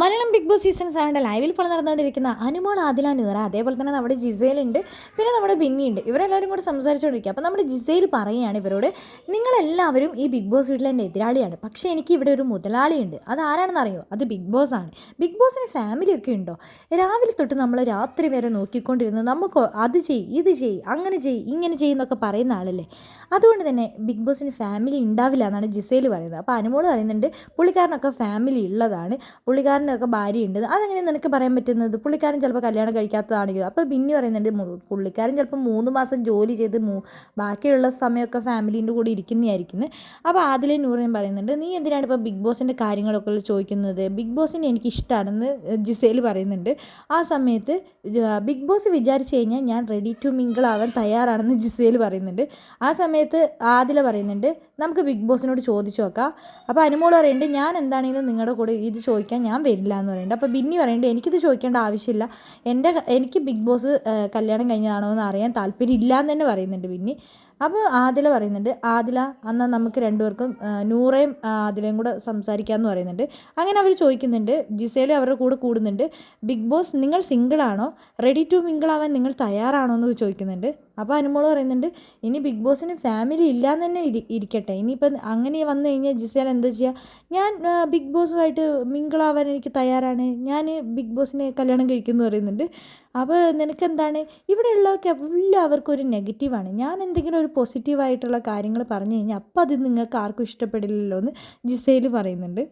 Malayalam big boss season സെവന്റെ ലൈവിൽ ഇപ്പോൾ നടന്നുകൊണ്ടിരിക്കുന്ന അനുമോൾ ആദില നൂറ. അതേപോലെ തന്നെ നമ്മുടെ ജിസയിലുണ്ട് പിന്നെ നമ്മുടെ ബിന്നിയുണ്ട്. ഇവരെല്ലാവരും കൂടെ സംസാരിച്ചുകൊണ്ടിരിക്കുക. അപ്പോൾ നമ്മുടെ ജിസയിൽ പറയുകയാണ് ഇവരോട് നിങ്ങളെല്ലാവരും ഈ ബിഗ് ബോസ് വീട്ടിലെ എന്റെ എതിരാളിയാണ്. പക്ഷേ എനിക്ക് ഇവിടെ ഒരു മുതലാളിയുണ്ട്. അത് ആരാണെന്ന് അറിയോ? അത് ബിഗ് ബോസ് ആണ്. ബിഗ് ബോസിന് ഫാമിലിയൊക്കെ ഉണ്ടോ? രാവിലെ തൊട്ട് നമ്മൾ രാത്രി വരെ നോക്കിക്കൊണ്ടിരുന്ന് നമുക്ക് അത് ചെയ് ഇത് ചെയ് അങ്ങനെ ചെയ് ഇങ്ങനെ ചെയ്യുന്നൊക്കെ പറയുന്ന ആളല്ലേ? അതുകൊണ്ട് തന്നെ ബിഗ് ബോസിന് ഫാമിലി ഉണ്ടാവില്ല എന്നാണ് ജിസയിൽ പറയുന്നത്. അപ്പോൾ അനുമോൾ പറയുന്നുണ്ട് പുള്ളിക്കാരനൊക്കെ ഫാമിലി ഉള്ളതാണ്. പുള്ളിക്കാരനൊക്കെ ഭാര്യയുണ്ട്. അതെങ്ങനെ നിനക്ക് പറയാൻ പറ്റുന്നത്? പുള്ളിക്കാരൻ ചിലപ്പോൾ കല്യാണം കഴിക്കാത്തതാണെങ്കിലും. അപ്പോൾ ബിന്നി പറയുന്നുണ്ട് പുള്ളിക്കാരൻ ചിലപ്പോൾ മൂന്ന് മാസം ജോലി ചെയ്ത് മൂ ബാക്കിയുള്ള സമയമൊക്കെ ഫാമിലീന്റെ കൂടെ ഇരിക്കുന്നതായിരിക്കുന്നത് അപ്പോൾ അതിലെ നൂറിനും പറയുന്നുണ്ട് നീ എന്തിനാണ് ഇപ്പോൾ ബിഗ് ബോസിന്റെ കാര്യങ്ങളൊക്കെ ചോദിക്കുന്നത്? ബിഗ് ബോസിനെ എനിക്ക് ഇഷ്ടമാണെന്ന് ജിസേൽ പറയുന്നുണ്ട്. ആ സമയത്ത് ബിഗ് ബോസ് വിചാരിച്ചു കഴിഞ്ഞാൽ ഞാൻ റെഡി ടു മിങ്കിൾ ആവാൻ തയ്യാറാണെന്ന് ജിസേൽ പറയുന്നുണ്ട്. ആ സമയത്ത് ആദില പറയുന്നുണ്ട് നമുക്ക് ബിഗ് ബോസിനോട് ചോദിച്ചു നോക്കാം. അപ്പോൾ അനുമോൾ പറയുന്നുണ്ട് ഞാൻ എന്താണെങ്കിലും നിങ്ങളുടെ കൂടെ ഇത് ചോദിക്കാൻ ഞാൻ വരില്ല എന്ന് പറയുന്നുണ്ട്. അപ്പോൾ ബിന്നി പറയുന്നുണ്ട് എനിക്കിത് ചോദിക്കേണ്ട ആവശ്യമില്ല. എന്റെ എനിക്ക് ബിഗ് ബോസ് കല്യാണം കഴിഞ്ഞതാണോ എന്ന് അറിയാൻ താല്പര്യം ഇല്ല എന്ന് തന്നെ പറയുന്നുണ്ട് ബിന്നി. അപ്പോൾ ആദില പറയുന്നുണ്ട് ആദില എന്നാൽ നമുക്ക് രണ്ടുപേർക്കും നൂറേയും ആദിലയും കൂടെ സംസാരിക്കാമെന്ന് പറയുന്നുണ്ട്. അങ്ങനെ അവർ ചോദിക്കുന്നുണ്ട് ജിസേലും അവരുടെ കൂടെ കൂടുന്നുണ്ട് ബിഗ് ബോസ് നിങ്ങൾ സിംഗിളാണോ റെഡി ടു മിങ്കിൾ ആവാൻ നിങ്ങൾ തയ്യാറാണോ? എന്ന് ചോദിക്കുന്നുണ്ട്. അപ്പോൾ അനുമോൾ പറയുന്നുണ്ട് ഇനി ബിഗ് ബോസിന് ഫാമിലി ഇല്ലാന്ന് തന്നെ ഇരി ഇരിക്കട്ടെ. ഇനിയിപ്പം അങ്ങനെ വന്നു കഴിഞ്ഞാൽ ജിസേൽ എന്താ ചെയ്യുക ഞാൻ ബിഗ് ബോസുമായിട്ട് മിങ്കിളാവാൻ എനിക്ക് തയ്യാറാണ്. ഞാൻ ബിഗ് ബോസിനെ കല്യാണം കഴിക്കുമെന്ന് പറയുന്നുണ്ട്. അപ്പോൾ നിനക്കെന്താണ്? ഇവിടെ ഉള്ളവർക്ക് എല്ലാവർക്കും ഒരു നെഗറ്റീവാണ് ഞാൻ എന്തെങ്കിലും ഒരു പോസിറ്റീവായിട്ടുള്ള കാര്യങ്ങൾ പറഞ്ഞു കഴിഞ്ഞാൽ അപ്പം അത് നിങ്ങൾക്ക് ആർക്കും ഇഷ്ടപ്പെടില്ലല്ലോ എന്ന് ജിസേൽ പറയുന്നുണ്ട്.